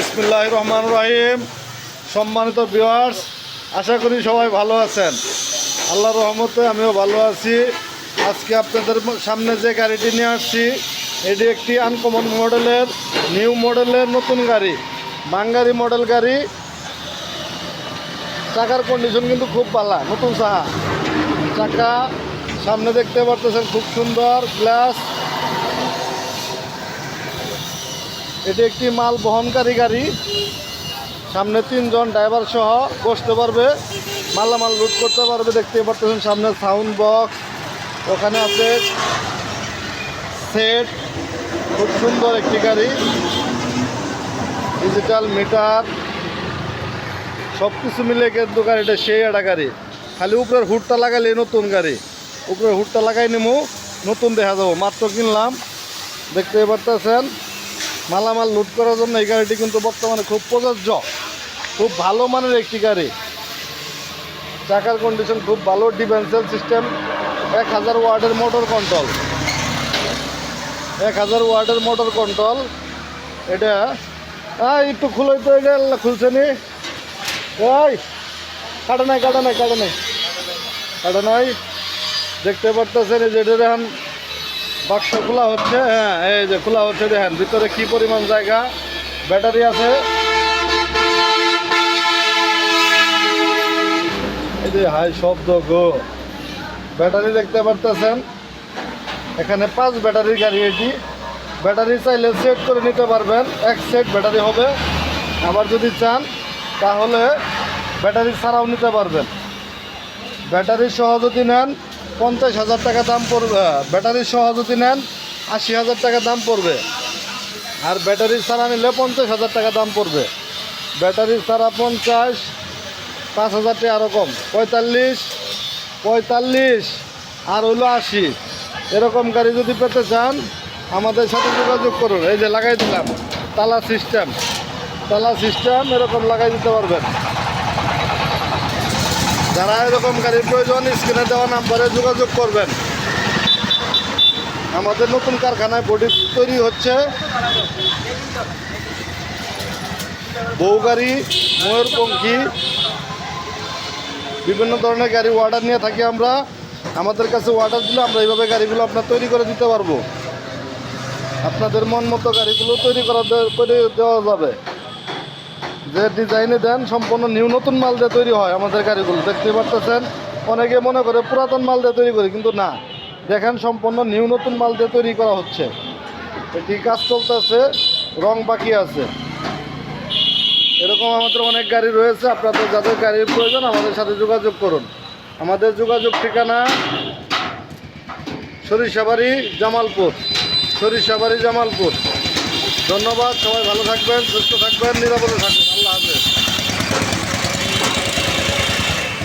বিসমুল্লাহ রহমান রহিম। সম্মানিত ভিউয়ার্স আশা করি সবাই ভালো আছেন। আল্লাহ রহমতে আমিও ভালো আছি। আজকে আপনাদের সামনে যে গাড়িটি নিয়ে আসছি, এটি একটি আনকমন মডেলের নিউ মডেলের নতুন গাড়ি বাঙ্গারি মডেল গাড়ি। চাকার কন্ডিশন কিন্তু খুব ভালো নতুন চাহা চাকা সামনে দেখতে পারতেছেন, খুব সুন্দর গ্লাস এটি একটি মাল বহনকারী গাড়ি। সামনে তিনজন ড্রাইভার সহ বসতে পারবে, মালামাল লুট করতে পারবে, দেখতে পারতেছেন সামনে সাউন্ড বক্স। ওখানে আছে সেট, খুব সুন্দর একটি গাড়ি। ডিজিটাল মিটার সব কিছু মিলে কিন্তু গাড়িটা সেই একটা গাড়ি। খালি উপরের হুডটা লাগালে নতুন গাড়ি। উপরের হুডটা লাগাই নেব নতুন দেখা যাব। মাত্র কিনলাম, দেখতে পারতেছেন। মালামাল লুট করার জন্য এই গাড়িটি কিন্তু বর্তমানে খুব প্রযোজ্য। খুব ভালো মানের একটি গাড়ি। চাকার কন্ডিশন খুব ভালো ডিফেন্সিয়াল সিস্টেম এক হাজার ওয়ার্ডের মোটর কন্ট্রোল এক হাজার ওয়ার্ডের মোটর কন্ট্রোল এটা হ্যাঁ একটু খুলোই তো এটা খুলছে নি। এই, কাটা নাই কাটা নাই কাটা নাই। কাটা নাই। দেখতে পারতেছেন যে এটা এখন বাক্স খোলা হচ্ছে হ্যাঁ এই যে খোলা হচ্ছে, দেখেন, ভিতরে কি পরিমাণ জায়গা? ব্যাটারি আছে। এই যে হাই শব্দ গো। ব্যাটারি দেখতে পারতেছেন? এখানে পাঁচ ব্যাটারির গাড়ি এটি। ব্যাটারি চাইলে সেট করে নিতে পারবেন। এক সেট ব্যাটারি হবে। আবার যদি চান, তাহলে ব্যাটারি ছাড়াও নিতে পারবেন। ব্যাটারি সহ যদি নেন পঞ্চাশ হাজার টাকা দাম পড়বে। ব্যাটারি সহ যদি নেন, আশি হাজার টাকা দাম পড়বে। আর ব্যাটারি ছাড়া নিলে পঞ্চাশ হাজার টাকা দাম পড়বে। ব্যাটারি ছাড়া পঞ্চাশ, পাঁচ হাজার টাকা এরকম পঁয়তাল্লিশ পঁয়তাল্লিশ, আর হইল আশি। এরকম গাড়ি যদি পেতে চান, আমাদের সাথে যোগাযোগ করুন। এই যে লাগাই দিলাম, তালা সিস্টেম। তালা সিস্টেম এরকম লাগাই দিতে পারবেন। যারা এরকম গাড়ির প্রয়োজন, স্ক্রিনে দেওয়া নাম্বারে যোগাযোগ করবেন। আমাদের নতুন কারখানায় বডি তৈরি হচ্ছে। বউ গাড়ি ময়ূরপঙ্খী বিভিন্ন ধরনের গাড়ি অর্ডার নিয়ে থাকি আমরা। আমাদের কাছে অর্ডার দিলে আমরা এইভাবে গাড়িগুলো আপনার তৈরি করে দিতে পারব। আপনাদের মন মতো গাড়িগুলো তৈরি করা করে দেওয়া যাবে। যে ডিজাইনে দেন, সম্পূর্ণ নিউ নতুন মাল দিয়ে তৈরি হয় আমাদের গাড়িগুলো। দেখতে পারতেছেন? অনেকে মনে করে পুরাতন মাল দিয়ে তৈরি করি, কিন্তু না। দেখেন, সম্পূর্ণ নিউ নতুন মাল দিয়ে তৈরি করা হচ্ছে। এটি কাজ চলতেছে, রং বাকি আছে। এরকম আমাদের অনেক গাড়ি রয়েছে, আপনাদের যাদের গাড়ির প্রয়োজন আমাদের সাথে যোগাযোগ করুন। আমাদের যোগাযোগ ঠিকানা সরিষাবাড়ি জামালপুর। সরিষাবাড়ি জামালপুর। ধন্যবাদ সবাই ভালো থাকবেন সুস্থ থাকবেন নিরাপদে থাকবেন। আল্লাহ হাফেজ।